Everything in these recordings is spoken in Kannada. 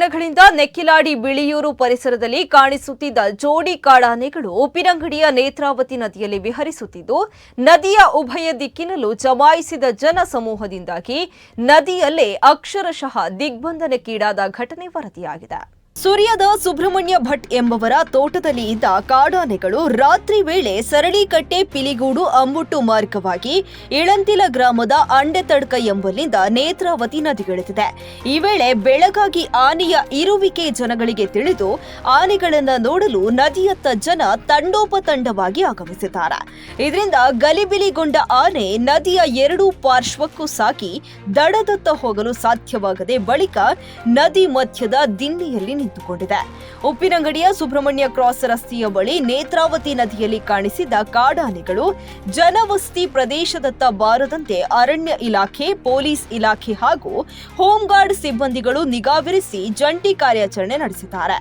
ದಿನಗಳಿಂದ ನೆಕ್ಕಿಲಾಡಿ ಬಿಳಿಯೂರು ಪರಿಸರದಲ್ಲಿ ಕಾಣಿಸುತ್ತಿದ್ದ ಜೋಡಿ ಕಾಡಾನೆಗಳು ಉಪ್ಪಿನಂಗಡಿಯ ನೇತ್ರಾವತಿ ನದಿಯಲ್ಲಿ ವಿಹರಿಸುತ್ತಿದ್ದು, ನದಿಯ ಉಭಯ ದಿಕ್ಕಿನಲ್ಲೂ ಜಮಾಯಿಸಿದ ಜನ ಸಮೂಹದಿಂದಾಗಿ ನದಿಯಲ್ಲೇ ಅಕ್ಷರಶಃ ದಿಗ್ಬಂಧನಕ್ಕೀಡಾದ ಘಟನೆ ವರದಿಯಾಗಿದೆ. ಸುರಿಯದ ಸುಬ್ರಹ್ಮಣ್ಯ ಭಟ್ ಎಂಬವರ ತೋಟದಲ್ಲಿ ಇದ್ದ ಕಾಡಾನೆಗಳು ರಾತ್ರಿ ವೇಳೆ ಸರಳಿಕಟ್ಟೆ ಪಿಲಿಗೂಡು ಅಂಬುಟ್ಟು ಮಾರ್ಗವಾಗಿ ಇಳಂತಿಲ ಗ್ರಾಮದ ಅಂಡೆತಡ್ಕ ಎಂಬಲ್ಲಿಂದ ನೇತ್ರಾವತಿ ನದಿಗಿಳಿದಿದೆ. ಈ ವೇಳೆ ಬೆಳಗಾಗಿ ಆನೆಯ ಇರುವಿಕೆ ಜನಗಳಿಗೆ ತಿಳಿದು ಆನೆಗಳನ್ನು ನೋಡಲು ನದಿಯತ್ತ ಜನ ತಂಡೋಪತಂಡವಾಗಿ ಆಗಮಿಸಿದ್ದಾರೆ. ಇದರಿಂದ ಗಲಿಬಿಲಿಗೊಂಡ ಆನೆ ನದಿಯ ಎರಡೂ ಪಾರ್ಶ್ವಕ್ಕೂ ಸಾಕಿ ದಡದತ್ತ ಹೋಗಲು ಸಾಧ್ಯವಾಗದೆ ಬಳಿಕ ನದಿ ಮಧ್ಯದ ದಿನ್ನಿಯಲ್ಲಿ ನಿಂತುಕೊಂಡಿದೆ. ಉಪ್ಪಿನಂಗಡಿಯ ಸುಬ್ರಹ್ಮಣ್ಯ ಕ್ರಾಸ್ ರಸ್ತೆಯ ಬಳಿ ನೇತ್ರಾವತಿ ನದಿಯಲ್ಲಿ ಕಾಣಿಸಿದ ಕಾಡಾನೆಗಳು ಜನವಸ್ತಿ ಪ್ರದೇಶದತ್ತ ಬಾರದಂತೆ ಅರಣ್ಯ ಇಲಾಖೆ, ಪೊಲೀಸ್ ಇಲಾಖೆ ಹಾಗೂ ಹೋಂಗಾರ್ಡ್ ಸಿಬ್ಬಂದಿಗಳು ನಿಗಾವಿರಿಸಿ ಜಂಟಿ ಕಾರ್ಯಾಚರಣೆ ನಡೆಸಿದ್ದಾರೆ.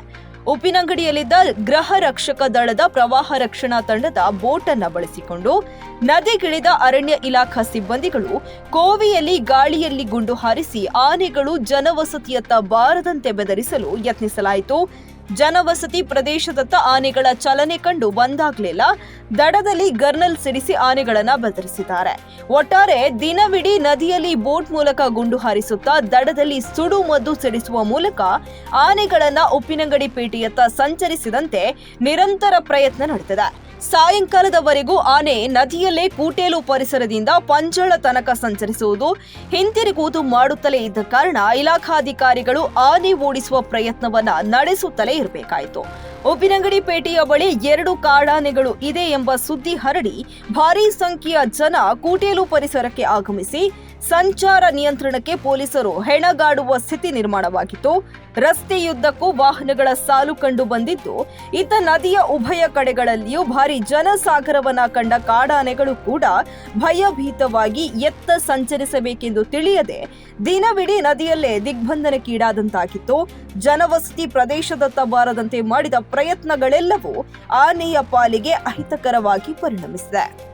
ಉಪ್ಪಿನಂಗಡಿಯಲ್ಲಿದ್ದ ಗೃಹ ರಕ್ಷಕ ದಳದ ಪ್ರವಾಹ ರಕ್ಷಣಾ ತಂಡದ ಬೋಟ್ ಅನ್ನ ಬಳಸಿಕೊಂಡು ನದಿಗಿಳಿದ ಅರಣ್ಯ ಇಲಾಖಾ ಸಿಬ್ಬಂದಿಗಳು ಕೋವಿಯಲ್ಲಿ ಗಾಳಿಯಲ್ಲಿ ಗುಂಡು ಹಾರಿಸಿ ಆನೆಗಳು ಜನವಸತಿಯತ್ತ ಬಾರದಂತೆ ಬೆದರಿಸಲು ಯತ್ನಿಸಲಾಯಿತು. ಜನವಸತಿ ಪ್ರದೇಶದತ್ತ ಆನೆಗಳ ಚಲನೆ ಕಂಡು ಬಂದಾಗ್ಲಿಲ್ಲ. ದಡದಲ್ಲಿ ಗರ್ನಲ್ ಸಿಡಿಸಿ ಆನೆಗಳನ್ನ ಬೆದರಿಸಿದ್ದಾರೆ ಒಟ್ಟಾರೆ ದಿನವಿಡೀ ನದಿಯಲ್ಲಿ ಬೋಟ್ ಮೂಲಕ ಗುಂಡು ಹಾರಿಸುತ್ತಾ ದಡದಲ್ಲಿ ಸುಡು ಮದ್ದು ಸಿಡಿಸುವ ಮೂಲಕ ಆನೆಗಳನ್ನ ಉಪ್ಪಿನಂಗಡಿ ಪೇಟೆಯತ್ತ ಸಂಚರಿಸಿದಂತೆ ನಿರಂತರ ಪ್ರಯತ್ನ ನಡೆದಿದೆ. ಸಾಯಂಕಾಲದವರೆಗೂ ಆನೆ ನದಿಯಲ್ಲೇ ಕೂಟೇಲು ಪರಿಸರದಿಂದ ಪಂಜಳ ತನಕ ಸಂಚರಿಸುವುದು, ಹಿಂತಿರುಗುವುದು ಮಾಡುತ್ತಲೇ ಇದ್ದ ಕಾರಣ ಇಲಾಖಾಧಿಕಾರಿಗಳು ಆನೆ ಓಡಿಸುವ ಪ್ರಯತ್ನವನ್ನ ನಡೆಸುತ್ತಲೇ ಇರಬೇಕಾಯಿತು. ಉಪ್ಪಿನಂಗಡಿ ಪೇಟೆಯ ಬಳಿ ಎರಡು ಕಾಡಾನೆಗಳು ಇದೆ ಎಂಬ ಸುದ್ದಿ ಹರಡಿ ಭಾರೀ ಸಂಖ್ಯೆಯ ಜನ ಕೂಟೇಲು ಪರಿಸರಕ್ಕೆ ಆಗಮಿಸಿ ಸಂಚಾರ ನಿಯಂತ್ರಣಕ್ಕೆ ಪೊಲೀಸರು ಹೆಣಗಾಡುವ ಸ್ಥಿತಿ ನಿರ್ಮಾಣವಾಗಿತ್ತು. ರಸ್ತೆಯುದ್ದಕ್ಕೂ ವಾಹನಗಳ ಸಾಲು ಕಂಡು ಬಂದಿದ್ದು, ಇತ್ತ ನದಿಯ ಉಭಯ ಕಡೆಗಳಲ್ಲಿಯೂ ಭಾರಿ ಜನಸಾಗರವನ್ನ ಕಂಡ ಕಾಡಾನೆಗಳು ಕೂಡ ಭಯಭೀತವಾಗಿ ಎತ್ತ ಸಂಚರಿಸಬೇಕೆಂದು ತಿಳಿಯದೆ ದಿನವಿಡೀ ನದಿಯಲ್ಲೇ ದಿಗ್ಬಂಧನಕ್ಕೀಡಾದಂತಾಗಿತ್ತು. ಜನವಸತಿ ಪ್ರದೇಶದತ್ತ ಬಾರದಂತೆ ಮಾಡಿದ ಪ್ರಯತ್ನಗಳೆಲ್ಲವೂ ಆನೆಯ ಪಾಲಿಗೆ ಅಹಿತಕರವಾಗಿ ಪರಿಣಮಿಸಿದೆ.